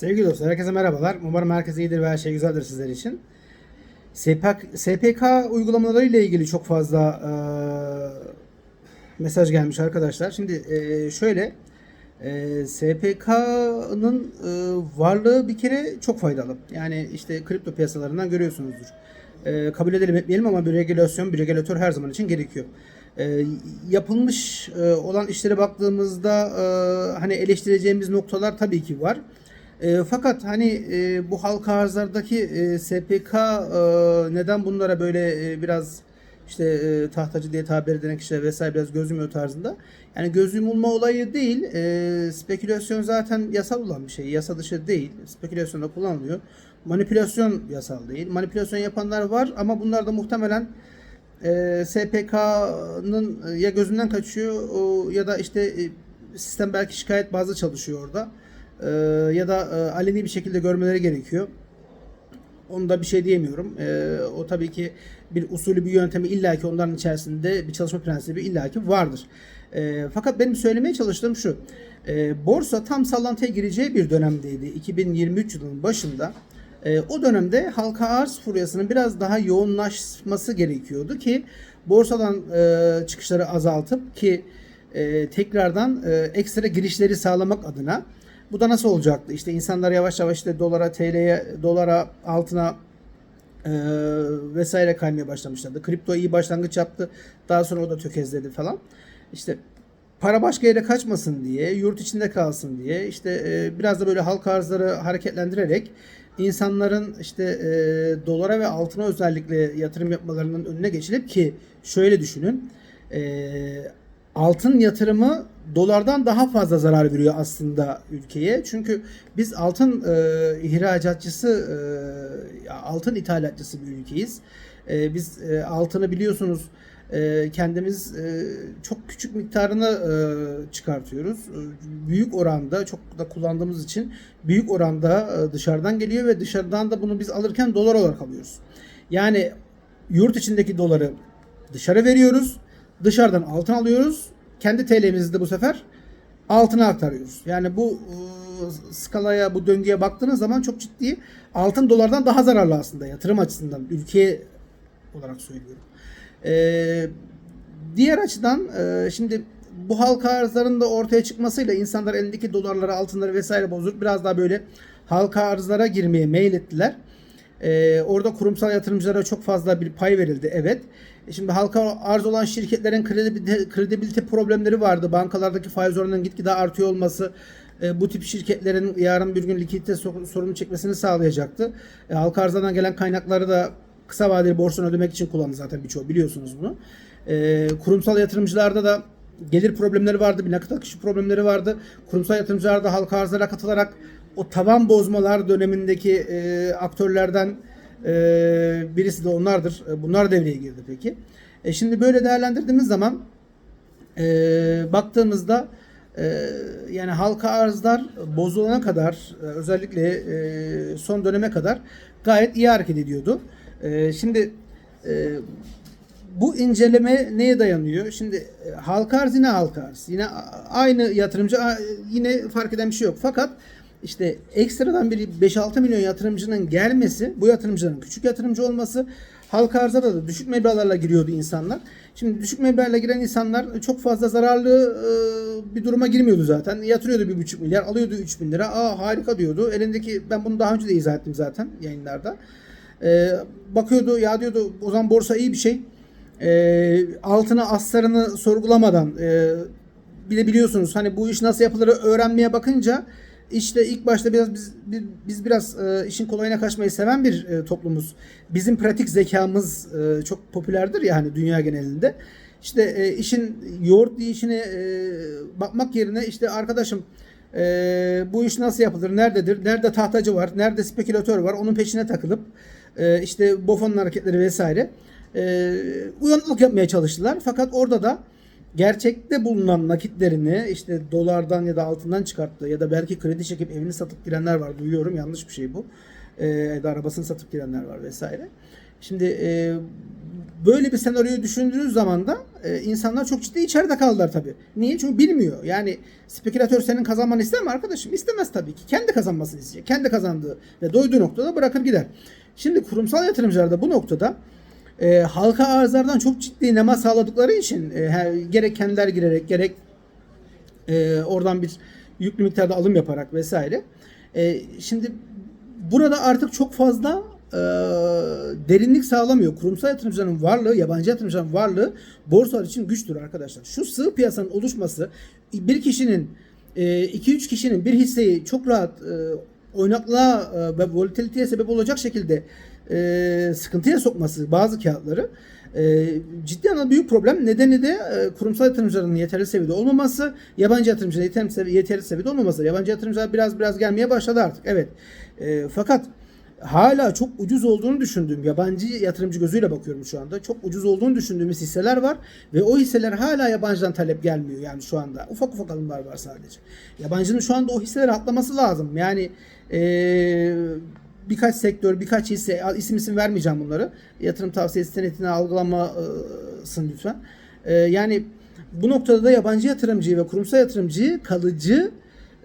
Sevgili dostlar, herkese merhabalar. Umarım herkes iyidir ve her şey güzeldir sizler için. SPK, SPK uygulamaları ilgili çok fazla e, mesaj gelmiş arkadaşlar. Şimdi e, şöyle, e, SPK'nın e, varlığı bir kere çok faydalı. Yani işte kripto piyasalarından görüyorsunuzdur. E, kabul edelim etmeyelim ama bir regülasyon, bir regülatör her zaman için gerekiyor. E, yapılmış e, olan işlere baktığımızda e, hani eleştireceğimiz noktalar tabii ki var. E, fakat hani e, bu halka arzlardaki e, SPK e, neden bunlara böyle e, biraz işte e, tahtacı diye tabir edilen kişiler vesaire biraz göz yumuyor tarzında. Yani göz yumulma olayı değil. E, spekülasyon zaten yasal olan bir şey. Yasa dışı değil. Spekülasyonda kullanılıyor. Manipülasyon yasal değil. Manipülasyon yapanlar var ama bunlar da muhtemelen e, SPK'nın ya gözünden kaçıyor o, ya da işte e, sistem belki şikayet bazlı çalışıyor orada. E, ya da e, aleni bir şekilde görmeleri gerekiyor. Onu da bir şey diyemiyorum. E, o tabii ki bir usulü bir yöntemi illaki onların içerisinde bir çalışma prensibi illaki vardır. E, fakat benim söylemeye çalıştığım şu. E, borsa tam sallantıya gireceği bir dönemdeydi. 2023 yılının başında. E, o dönemde halka arz furyasının biraz daha yoğunlaşması gerekiyordu ki borsadan e, çıkışları azaltıp ki e, tekrardan e, ekstra girişleri sağlamak adına bu da nasıl olacaktı? İşte insanlar yavaş yavaş işte dolara, TL'ye, dolara, altına e, vesaire kaymaya başlamışlardı. Kripto iyi başlangıç yaptı. Daha sonra o da tökezledi falan. İşte para başka yere kaçmasın diye, yurt içinde kalsın diye işte e, biraz da böyle halk arzları hareketlendirerek insanların işte e, dolara ve altına özellikle yatırım yapmalarının önüne geçilip ki şöyle düşünün. E, altın yatırımı dolardan daha fazla zarar veriyor aslında ülkeye. Çünkü biz altın e, ihracatçısı, e, altın ithalatçısı bir ülkeyiz. E, biz e, altını biliyorsunuz e, kendimiz e, çok küçük miktarını e, çıkartıyoruz. E, büyük oranda çok da kullandığımız için büyük oranda e, dışarıdan geliyor ve dışarıdan da bunu biz alırken dolar olarak alıyoruz. Yani yurt içindeki doları dışarı veriyoruz. Dışarıdan altın alıyoruz. Kendi TL'mizi de bu sefer altına aktarıyoruz. Yani bu e, skalaya, bu döngüye baktığınız zaman çok ciddi altın dolardan daha zararlı aslında yatırım açısından ülke olarak söylüyorum. Ee, diğer açıdan e, şimdi bu halka arzların da ortaya çıkmasıyla insanlar elindeki dolarları, altınları vesaire bozup biraz daha böyle halka arzlara girmeye meylettiler. Ee, orada kurumsal yatırımcılara çok fazla bir pay verildi. Evet. E Şimdi halka arz olan şirketlerin kredibilite, kredibilite problemleri vardı. Bankalardaki faiz oranının gitgide artıyor olması e, bu tip şirketlerin yarın bir gün likidite so- sorunu çekmesini sağlayacaktı. E, halka arzdan gelen kaynakları da kısa vadeli borçlarını ödemek için kullandı zaten birçoğu biliyorsunuz bunu. E, kurumsal yatırımcılarda da gelir problemleri vardı, bir nakit akışı problemleri vardı. Kurumsal yatırımcılar da halka arzlara katılarak o taban bozmalar dönemindeki e, aktörlerden birisi de onlardır. E, bunlar devreye girdi peki. E, şimdi böyle değerlendirdiğimiz zaman e, baktığımızda e, yani halka arzlar bozulana kadar e, özellikle e, son döneme kadar gayet iyi hareket ediyordu. E, şimdi e, bu inceleme neye dayanıyor? Şimdi e, halka arz yine halka arz. Yine aynı yatırımcı yine fark eden bir şey yok. Fakat işte ekstradan bir 5-6 milyon yatırımcının gelmesi, bu yatırımcıların küçük yatırımcı olması, halka arza da, düşük meblağlarla giriyordu insanlar. Şimdi düşük meblağlarla giren insanlar çok fazla zararlı e, bir duruma girmiyordu zaten. Yatırıyordu 1,5 milyar, alıyordu 3 bin lira. Aa harika diyordu. Elindeki, ben bunu daha önce de izah ettim zaten yayınlarda. E, bakıyordu ya diyordu o zaman borsa iyi bir şey. E, altını aslarını sorgulamadan e, bir de biliyorsunuz hani bu iş nasıl yapılır öğrenmeye bakınca işte ilk başta biraz biz biz, biraz e, işin kolayına kaçmayı seven bir e, toplumuz. Bizim pratik zekamız e, çok popülerdir ya hani dünya genelinde. İşte e, işin yoğurt işine e, bakmak yerine işte arkadaşım e, bu iş nasıl yapılır, nerededir, nerede tahtacı var, nerede spekülatör var onun peşine takılıp e, işte Boffon'un hareketleri vesaire e, uyanıklık yapmaya çalıştılar. Fakat orada da gerçekte bulunan nakitlerini işte dolardan ya da altından çıkarttı ya da belki kredi çekip evini satıp girenler var. Duyuyorum yanlış bir şey bu. E, ya da arabasını satıp girenler var vesaire. Şimdi e, böyle bir senaryoyu düşündüğünüz zaman da e, insanlar çok ciddi içeride kaldılar tabii. Niye? Çünkü bilmiyor. Yani spekülatör senin kazanmanı ister mi arkadaşım? İstemez tabii ki. Kendi kazanmasını isteyecek. Kendi kazandığı ve doyduğu noktada bırakır gider. Şimdi kurumsal yatırımcılar da bu noktada e, halka arzlardan çok ciddi nema sağladıkları için e, her, gerek kendiler girerek gerek e, oradan bir yüklü miktarda alım yaparak vesaire. E, şimdi burada artık çok fazla e, derinlik sağlamıyor. Kurumsal yatırımcıların varlığı, yabancı yatırımcıların varlığı borsalar için güçtür arkadaşlar. Şu sığ piyasanın oluşması bir kişinin 2-3 kişinin bir hisseyi çok rahat e, oynaklığa e, ve volatiliteye sebep olacak şekilde e, sıkıntıya sokması bazı kağıtları e, ciddi anlamda büyük problem. Nedeni de e, kurumsal yatırımcıların yeterli seviyede olmaması, yabancı yatırımcıların yeterli, sevi- yeterli seviyede olmaması. Yabancı yatırımcılar biraz biraz gelmeye başladı artık. Evet. E, fakat hala çok ucuz olduğunu düşündüğüm yabancı yatırımcı gözüyle bakıyorum şu anda. Çok ucuz olduğunu düşündüğümüz hisseler var ve o hisseler hala yabancıdan talep gelmiyor yani şu anda. Ufak ufak alımlar var sadece. Yabancının şu anda o hisseleri atlaması lazım. Yani eee, birkaç sektör, birkaç hisse isim isim vermeyeceğim bunları. Yatırım tavsiyesi senetine algılamasın lütfen. Eee, yani bu noktada da yabancı yatırımcıyı ve kurumsal yatırımcıyı kalıcı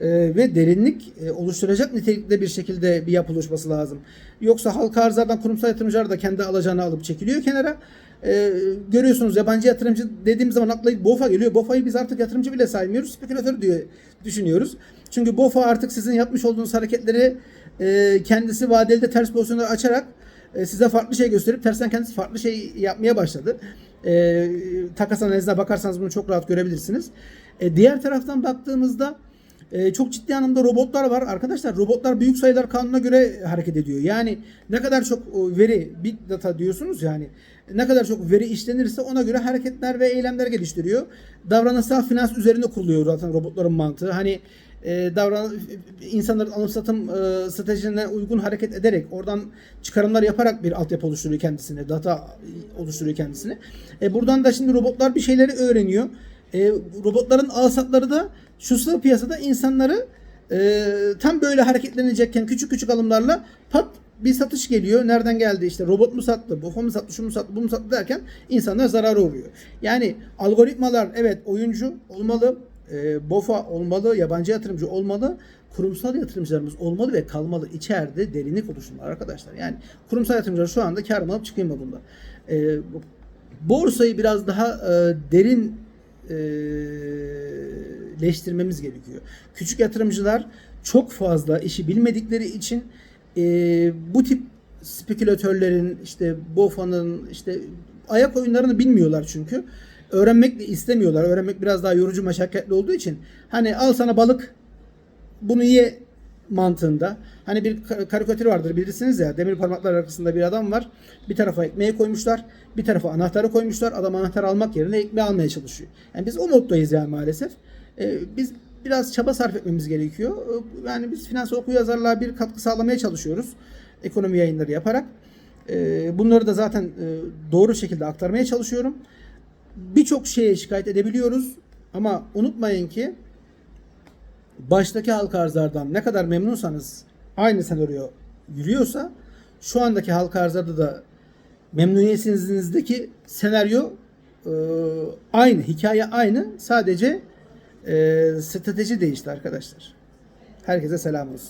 e, ve derinlik oluşturacak nitelikte bir şekilde bir yapı oluşması lazım. Yoksa halka arzlardan kurumsal yatırımcılar da kendi alacağını alıp çekiliyor kenara. E, görüyorsunuz yabancı yatırımcı dediğimiz zaman akla BOFA geliyor. BOFA'yı biz artık yatırımcı bile saymıyoruz. Spekülatör diye düşünüyoruz. Çünkü BOFA artık sizin yapmış olduğunuz hareketleri e, kendisi vadeli de ters pozisyonlar açarak e, size farklı şey gösterip tersten kendisi farklı şey yapmaya başladı. E, takas analizine bakarsanız bunu çok rahat görebilirsiniz. E, diğer taraftan baktığımızda e, çok ciddi anlamda robotlar var. Arkadaşlar robotlar büyük sayılar kanununa göre hareket ediyor. Yani ne kadar çok o, veri, big data diyorsunuz yani ne kadar çok veri işlenirse ona göre hareketler ve eylemler geliştiriyor. Davranışsal finans üzerinde kuruluyor zaten robotların mantığı. Hani e, davran insanların alım satım e, stratejilerine uygun hareket ederek oradan çıkarımlar yaparak bir altyapı oluşturuyor kendisine, data oluşturuyor kendisine. E, buradan da şimdi robotlar bir şeyleri öğreniyor. E, robotların alsatları da şu sığ piyasada insanları e, tam böyle hareketlenecekken küçük küçük alımlarla pat bir satış geliyor. Nereden geldi? İşte robot mu sattı, bu mu sattı, şu mu sattı, bu mu sattı derken insanlar zarara uğruyor. Yani algoritmalar evet oyuncu olmalı, e, BOFA olmalı, yabancı yatırımcı olmalı, kurumsal yatırımcılarımız olmalı ve kalmalı. İçeride derinlik oluşturmalı arkadaşlar. Yani kurumsal yatırımcılar şu anda kar alıp çıkayım mı bunda? E, borsayı biraz daha e, derin e, leştirmemiz gerekiyor. Küçük yatırımcılar çok fazla işi bilmedikleri için e, bu tip spekülatörlerin işte BOFA'nın işte ayak oyunlarını bilmiyorlar çünkü. Öğrenmek de istemiyorlar. Öğrenmek biraz daha yorucu meşakkatli olduğu için hani al sana balık bunu ye mantığında. Hani bir ka- karikatür vardır bilirsiniz ya demir parmaklar arasında bir adam var. Bir tarafa ekmeği koymuşlar. Bir tarafa anahtarı koymuşlar. Adam anahtarı almak yerine ekmeği almaya çalışıyor. Yani biz o moddayız yani maalesef. Ee, biz biraz çaba sarf etmemiz gerekiyor. Ee, Yani biz finans oku yazarlığa bir katkı sağlamaya çalışıyoruz. Ekonomi yayınları yaparak. Ee, Bunları da zaten e, doğru şekilde aktarmaya çalışıyorum. Birçok şeye şikayet edebiliyoruz. Ama unutmayın ki baştaki halka arzlardan ne kadar memnunsanız aynı senaryo yürüyorsa şu andaki halka arzlarda da memnuniyetsizliğinizdeki senaryo e, aynı, hikaye aynı. Sadece e, strateji değişti arkadaşlar. Herkese selam olsun.